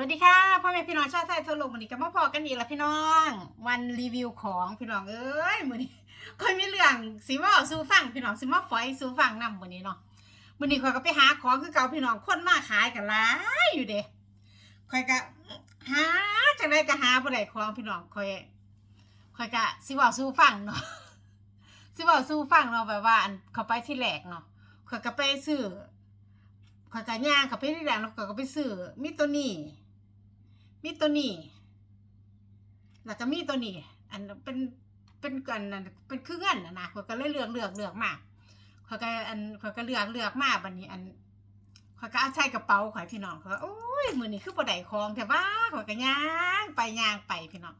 วัสดีค่ะพ่อแม่พี่น้องชาวไทยทั่วโลกวันนี้ก็มาพอกันอีกแล้วพี่น้อง วันรีวิวของพี่น้องเอ้ยมือนี้คอยมีเรื่องสิว่าสู่ฟังพี่น้องสิมาฝอยสู่ฟังนำมื้อนี้เนาะมื้อนี้ข่อยก็ไปหาของคือเก่าพี่น้องคนมาขายกันหลายอยู่เด้ข่อยก็หาจังไดก็หาบ่ได้ของพี่น้องข่อยข่อยก็สิว้าสู่ฟังเนาะสิว้าสู่ฟังเนาะแบบว่าอันเข้าไปที่แรกเนาะข่อยก็ไปซื้อข่อยก็ย่างเข้าไปที่แรกแล้วข่อยก็ไปซื้อมีตัวนี้ มีตัวนี้แล้วก็มีตัวนี้ อันเป็นเป็นกันนั่นเป็นคือเงินนะนะข้อยก็เลยเลือกเลือกเลือกมาข้อยก็อันข้อยก็เลือกเลือกมากบัดนี้อันข้อยก็เอาใส่กระเป๋าข่อยพี่น้องเขาโอ้ยมือนี้คือบ่ได้ของแต่ว่าข้อยก็ย่างไปย่างไปพี่น้อง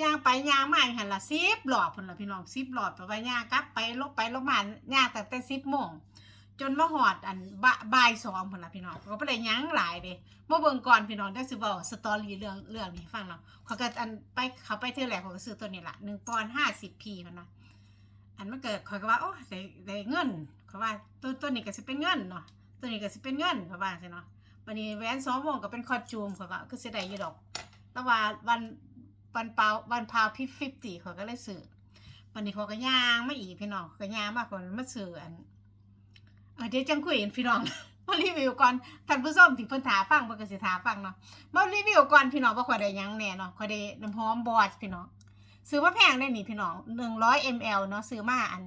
ย่างไปย่างมาหันล่ะ10รอบพุ่นละพี่น้อง10รอบไปว่าย่างกลับไปลบไปลบมาย่างแตั้งแต่10โมง จนมาฮอดอันบ่บ่าย2พุ่นละพี่น้องก็บ่ได้หยังหลายเด้มาเบิ่งก่อนพี่น้องได้สิเว้าสตอรี่เรื่องเรื่องนี้ฟังเนาะเขาก็อันไปเขาไปเที่ยวแหลกเขาก็ซื้อตัวนี้ละหนึ่งปอนห้าสิบพีมันนะอันมันเกิดเขาก็ว่าโอ้ได้ได้เงินเขาว่าตัวตัวนี้ก็สิเป็นเงินเนาะตัวนี้ก็สิเป็นเงินเขาว่าสิเนาะวันนี้แหวนสองวงก็เป็นคอจูมเขาก็คือสิได้อยู่ดอก แต่ว่าวันวันเปาวันพาวพิฟิฟตี้เขาก็เลยซื้อวันนี้เขาก็ย่างไม่อีกพี่น้องเขาก็ย่างมากกว่ามาซื้ออัน อเดี๋ยวจังคุยกันพี่น้องมารีวิวก่อนท่านผู้ชมที่เพิ่นถาฟังเพิ่นก็สิถาฟังเนาะมารีวิวก่อนพี่น้องว่าขอยได้หยังแน่เนาะขอยได้น้ำหอมบอสพี่น้องซื้อมาแพงได้นี่พี่น้อง100 ml เนาะซื้อมาอัน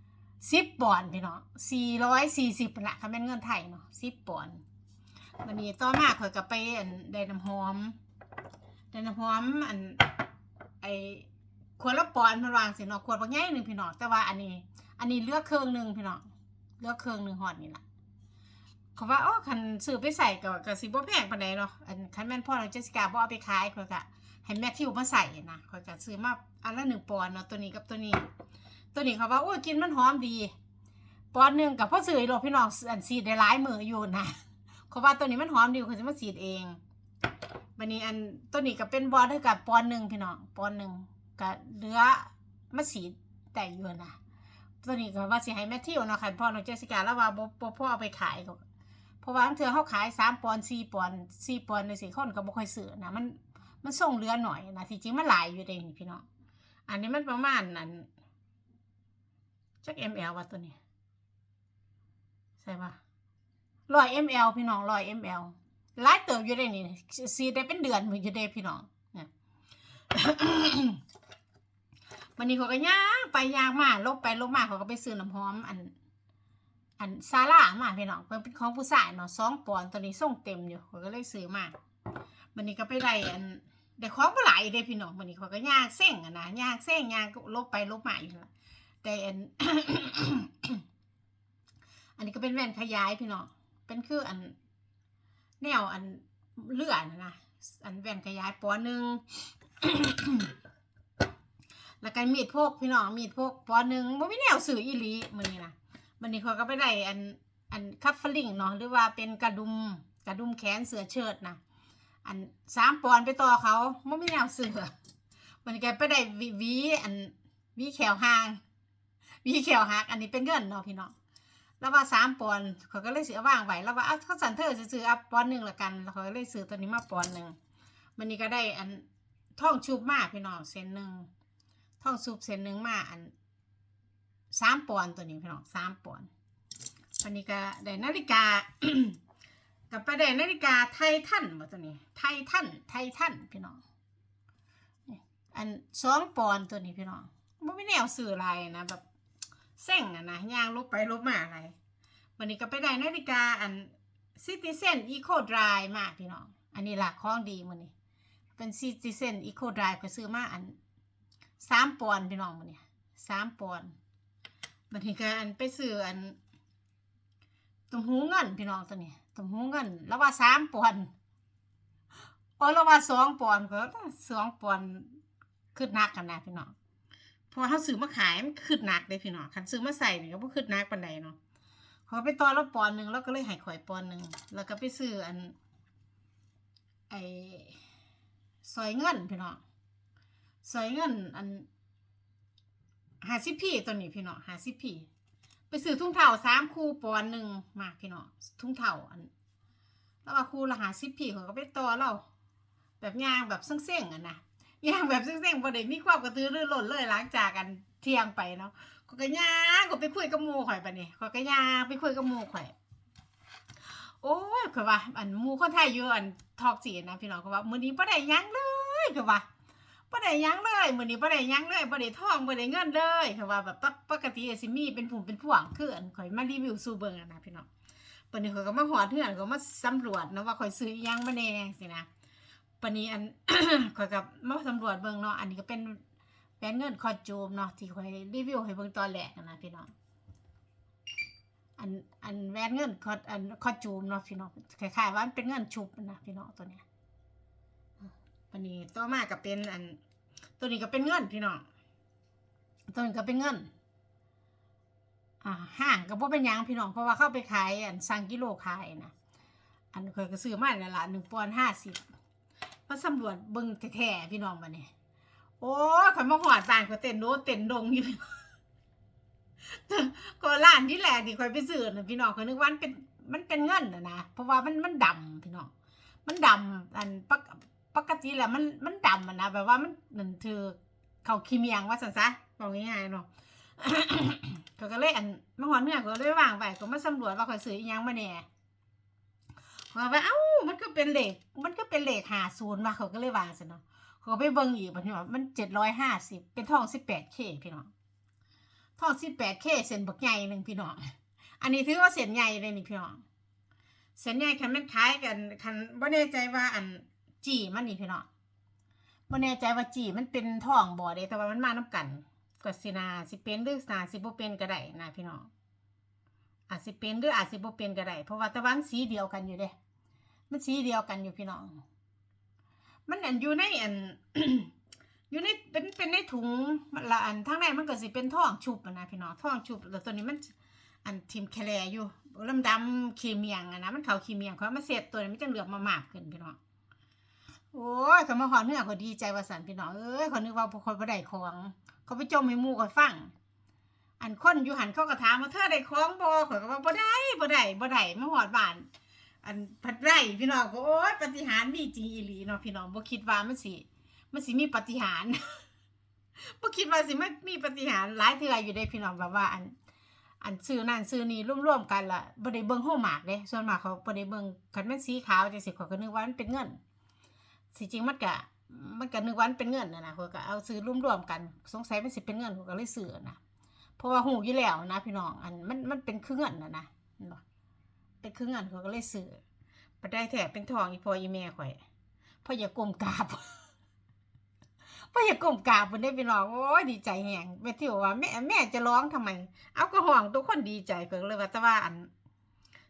10ปอนด์พี่น้อง440ละถ้าเป็นเงินไทยเนาะ10ปอนด์วันนี้ต่อมาข่อยก็ไปอันได้น้ำหอมได้น้ำหอมอันไอขวดละปอนด์มันวางสิเนาะขวดบางใหญ่หนึงพี่น้องแต่ว่าอันนี้ อันนี้เลือกเครื่องหนึงพี่น้อง เลือกเครื่องหนึ่งฮอดนี่ล่ะเขาว่าอ๋อคันซื้อไปใส่ก็ก็สิบ่แพงปานใดเนาะอันคันแม่นพ่อน้องเจสสิกาบ่เอาไปขายข่อยก็ให้แมทธิวมาใส่นะเข่อยก็ซื้อมาอันละ1ปอนด์เนาะตัวนี้กับตัวนี้ ตัวนี้เขาว่าโอ้ยกินมันหอมดี ปอนด์หนึ่งกับพ่อซื้อหรอกพี่น้องอันสีดได้หลายมืออยู่นะเขาว่าตัวนี้มันหอมดีเขาสิมาสีดเองบัดนี้อันตัวนี้ก็เป็นบอลเท่ากับปอนหนึ่งพี่น้องปอนหนึ่งก็เหลือมาสีดแต่อยู่นะ ตัวนี้ก็ว่าสิให้แมทธิวเนาะคันพ่อน้องเจสสิกาแล้วว่าบ่บ่พ่อเอาไปขายก็เพราะว่าเทื่อเขาขายสามปอนด์สี่ปอนด์สี่ปอนด์ในสี่คนก็บ่ค่อยซื้อนะมันมันส่งเรือหน่อยนะที่จริงมันหลายอยู่เด้นี่พี่น้องอันนี้มันประมาณนั้นจัก ml ว่าตัวนี้ใช่ปะร้อย ml พี่น้องร้อย ml หลายเติบอยู่ได้นี่ซีได้เป็นเดือนมืออยู่เด้พี่น้องเนี่ย วันนี้เขาก็ย่างไปย่างมาลบไปลบมาเขาก็ไปซื้อน้ำหอมอัน อันซาร่ามาพี่น้องเป็นของผู้ชายเนาะสองปอนตัวนี้ส่งเต็มอยู่เขาก็เลยซื้อมาวันนี้ก็ไปได้อันได้ของบ่หลายเด้พี่น้องวันนี้เขาก็ย่างเส้งอะนะย่างเส้งย่างก็ลบไปลบมาอยู่ละได้อันอันนี้ก็เป็นแว่นขยายพี่น้องเป็นคืออัน แนวอันเลื่อนนะนะอันแว่นขยายปอหนึ่ง แล้วก็มีดพกพี่น้องมีดพกปอหนึ่งบ่มีแนวสื่ออีหลีมือนี้นะวันนี้เขาก็ไปได้อันอันคัฟฟลิงเนาะหรือว่าเป็นกระดุมกระดุมแขนเสือเชิดนะอันสามปอนไปต่อเขาไม่มีแนวเสือวันนี้แกไปได้วีอันวีแขวหางวีแขวหักอันนี้เป็นเงินเนาะพี่น้องแล้วว่าสามปอนเขาก็เลยเสียว่างไหวแล้วว่าอ้าวเขาสันเธอซื้ออะปอนหนึ่งละกันแล้วเขาก็เลยซื้อตัวนี้มาปอนหนึ่งวันนี้ก็ได้อันท่องชุบมากพี่น้องเส้นหนึ่ง ท่องชุบเส้นหนึ่งมาอันสามปอนตัวนี้พี่น้องสามปอนวันนี้ก็ได้นาฬิกากับไปได้นาฬิกาไททันมาตัวนี้ ไททันไททันพี่น้องอันสองปอนตัวนี้พี่น้องมันไม่แนวสื่ออะไรนะแบบเส้งอะนะย่างลบไปลบมาอะไรวันนี้ก็ไปได้นาฬิกาอันซิติเซนอีโคดรายมาพี่น้อง อันนี้หลักของดีมันนี่เป็นซิติเซนอีโคดรายก็ซื้อมาอัน สามปอนพี่น้องมันนี่สามปอนด์บัดนี้ก็อันไปซื้ออันตุ่มหูเงินพี่น้องตัวนี้ตุ่มหูเงิน แล้วว่าสามปอนด์อ๋อแล้วว่าสองปอนก็สองปอนขึ้นหนักกันนะพี่น้องเพราะเขาซื้อมาขายมันขึ้นหนักเลยพี่น้องคันซื้อมาใส่เนี่ยก็ขึ้นหนักปานใดเนาะเขาไปต่อแล้วปอนหนึ่งแล้วก็เลยให้ข่อยปอนหนึ่งแล้วก็ไปซื้ออัน ไอซอยเงินพี่น้อง ซอยเงินอันหาสิพี่ตัวนี้พี่เน้องหาสิพี่ไปซื้อทุ่งเท่าสามคู่ปอนหนึ่งมาพี่เน้องทุ่งเท่าอันแต่ว่าครูละหาสิพี่เขาก็ไปต่อเราแบบยางแบบเส้งๆอะนะยางแบบเส้งๆบ่ได้มีความกระตือรือร้นเลยหลังจากกันเที่ยงไปเนาะเขาก็ยางก็ไปคุยกับหมู่ข่อยปะนี่เขาก็ยางไปคุยกับหมู่ข่อยโอ้ยคือว่าอันมูคนไทยอยู่อันทอกสีนะพี่น้องก็ว่ามื้อนี้บ่ได้ยังเลยคือว่า บ่ได้หยังเลยมื้อนี้บ่ได้หยังเลยบ่ได้ทองบ่ได้เงินเลยคือว่าแบบปกปกติสิมีเป็นผุ่มเป็นพวงคืออันข่อยมารีวิวสู่เบิ่งอะนะพี่น้องปนี้ข่อยก็มาหอดเฮือนก็มาสำรวจนะว่าข่อยซื้อหยังมาแน่สินะปนี้อันข่อยก็มาสำรวจเบิ่งเนาะอันนี้ก็เป็นแหวนเงินคอจูมเนาะที่ข่อยรีวิวให้เบิ่งตอนแรกนะพี่น้องอันอันแหวนเงินคออันคอจูมเนาะพี่น้องคล้ายๆว่ามันเป็นเงินชุบนะพี่น้องตัวเนี้ย วันนี้ต่อมาก็เป็นอัน ตัวนี้ก็เป็นเงินพี่น้องตัวนี้ก็เป็นเงินอ่าห้างก็บ่เป็นยังพี่น้องเพราะว่าเข้าไปขายอันสั่งกิโลขายนะอันเคยก็ซื้อมาแล้วละหนึ่งปอนห้าสิบมาสำรวจเบิ่งแท้ๆพี่น้องมาเนี่ยโอ้ข่อยมาหอดบ้านก็เต้นโนเต้นดงอยู่ก็ร้านที่แรกที่ข่อยไปซื้อน่ะพี่น้องข่อยนึกว่ามันเป็นมันเป็นเงินนะนะเพราะว่ามันมันดำพี่น้องมันดำอันปัก ปกติแหล้วมันมันดำอะนะแบบว่ามันหนั่นคือเขาคีเมียงว่าซั่นซะบอกง่ายๆเนาะเขาก็เลยอันมาหอนเนื้อก็เลยวางไปก็มาสำรวจว่าเข่อยซื้ออีหยังมาแหน่เขาก็ว่าเอ้ามันก็เป็นเหลขมันก็เป็นเลข50ว่าเขาก็เลยวางซั่นเนาะเขาก็ไปเบิ่งอีกบัดนี้ว่ามัน750เป็นทอง 18K พี่น้องทอดสิบแปดเคเส้นบักใหญ่หนึ่งพี่น้องอันนี้ถือว่าเส้นใหญ่เลยนี่พี่น้องเส้นใหญ่คันม่นคล้ายกันคันบ่แน่ใจว่าอัน จีมันนี่พี่น้องบ่แน่ใจว่าจีมันเป็นทองบ่เด้แต่ว่ามันมาน้กันก็สินาสิเป็นหรือนาสิบ่เป็นก็ได้นะพี่น้องอาจสิเป็นหรืออาจสิบ่เป็นก็ได้เพราะว่าตะวันสีเดียวกันอยู่เด้ มันสีเดียวกันอยู่พี่น้อง มันอันอยู่ในอันอยู่ในเป็นเป็นในถุงละอันทั้งในมันก็สิเป็นท่องชุบนะพี่น้องท่องชุบแล้วตัวนี้มันอันทิมแคลอยู่ลำดำๆขีเมียงอะนะมันเขาขีเมียงเขามาเสร็จตัวนี้มันจะเหลือกมาหมาบขึ้นพี่น้อง โอ้ยเขามาหอนเนื้อเขาดีใจว่าสันพี่น้องเอ้ยเขานึกว่าพวกคนบ่ได้ของ เขาไปจมให้หมู่เขาฟัง อันคนอยู่หันเขาก็ถามว่าเธอได้ของบ่ข่อยก็ว่าบ่ได้บ่ได้บ่ได้มาหอดบ้าน อันพัดไร่พี่น้องก็โอ๊ยปฏิหารมีจริงอีหลีเนาะพี่น้องบ่คิดว่ามันสิมันสิมีปฏิหารบ่คิดว่าสิมันมีปฏิหารหลายเทื่ออยู่เด้พี่น้องแบบว่าอันอันซื้อนั่นซื้อนี่ร่วมๆกันล่ะบ่ได้เบิ่งโฮมากเด้ส่วนมากเขาบ่ได้เบิ่งคันมันสีขาวจังซี่เขาก็นึกว่ามันเป็นเงิน สิจริงมันก็มันก็นึกว่ามันเป็นเงินนะนะเขาก็เอาซื้อรวมๆกันสงสัยมันสิเป็นเงินเขาก็เลยซื้อนะเพราะว่าหูยู่แล้วนะพี่น้องอันมันมันเป็นคือเงินนะนะเห็นบ่เป็นคือเงินเขาก็เลยซื้อบ่ได้แท้เป็นทองอีพออีแม่ข่อยพ่ออย่ากลมกาบพ่ออย่ากลมกาบเพิ่นได้พี่น้องโอ้ยดีใจแฮงแม่ที่ว่าแม่แม่จะร้องทำไม เอาก็ห้องทุกคนดีใจเพิ่นเลยว่าแต่ว่าอัน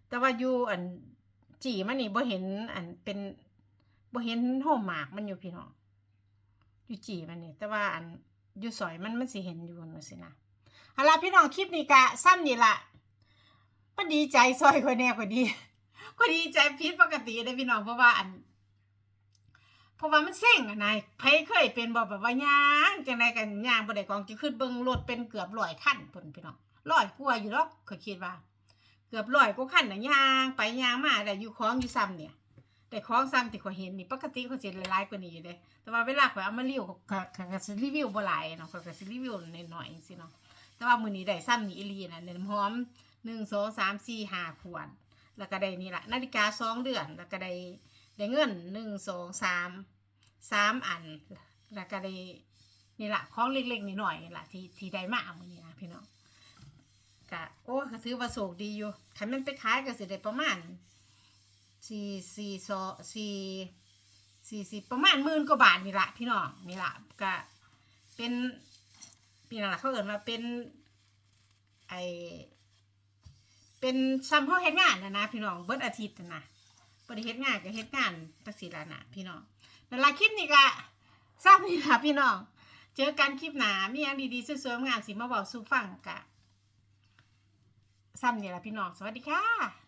แต่ว่าอยู่อันจีมันนี่บ่เห็นอันเป็น บ่เห็นโฮมหมากมันอยู่พี่น้องอยู่จีมันนี่แต่ว่าอันอยู่ซอยมันมันสิเห็นอยู่นั่นสินะเอาล่ะพี่น้องคลิปนี้ก็ซ้ำนี่ละมันดีใจซอยคนแน่กว่าดีก็ดีใจผิดปกติเด้อพี่น้องเพราะว่าอัน เพราะว่ามันเซ็งอะนายไผเคยเป็นบ่แบบว่าย่างจังไดกันย่างบ่ได้กองที่ขึ้นเบิ่งรถเป็นเกือบร้อยคันพุ่นพี่น้องร้อยกว่าอยู่ดอกข้อยคิดว่า เกือบร้อยกว่าคันน่ะย่าง ไปย่างมาได้อยู่ของอยู่ซ้ำเนี่ย แต่ของซ้ำที่ข้อยเห็นนี่ปกติเขาสิหลายๆกว่านี้อยู่เด้แต่ว่าเวลาข้อยเอามารีวิวก็ก็ก็สิรีวิวบ่หลายเนาะข้อยก็สิรีวิวน้อยๆจังซี่เนาะแต่ว่ามื้อนี้ได้ซ้ำนี่อีหลีน่ะน้ำหอม1 2 3 4 5ขวดแล้วก็ได้นี่ล่ะนาฬิกาสองเดือน แล้วก็ได้ได้เงิน1 2 3สามอัน แล้วก็ได้นี่แหละของเล็กๆน้อยนี่แหละที่ที่ได้มามื้อนี้นะพี่น้องก็โอ้ก็ถือว่าโชคดีอยู่คันมันไปขายก็สิได้ประมาณ สี่สี่ซอสี่สี่สิบประมาณหมื่นกว่าบาทนี่ละพี่น้องนี่ละก็เป็นพี่น้องละเขาเอิ้นว่าเป็นไอเป็นซ้ำเฮาเฮ็ดงานนะนะพี่น้องเบิดอาทิตย์นะนะบ่ได้เฮ็ดงานก็เฮ็ดงานจังซี่ล่ะนะพี่น้องแล้วลาคลิปนี้ก็ทราบนี่ค่ะพี่น้องเจอกันคลิปหนามีอย่างดีๆสวยๆงามสิมาบอกสู่ฟังกะซ้ำนี่ละพี่น้องสวัสดีค่ะ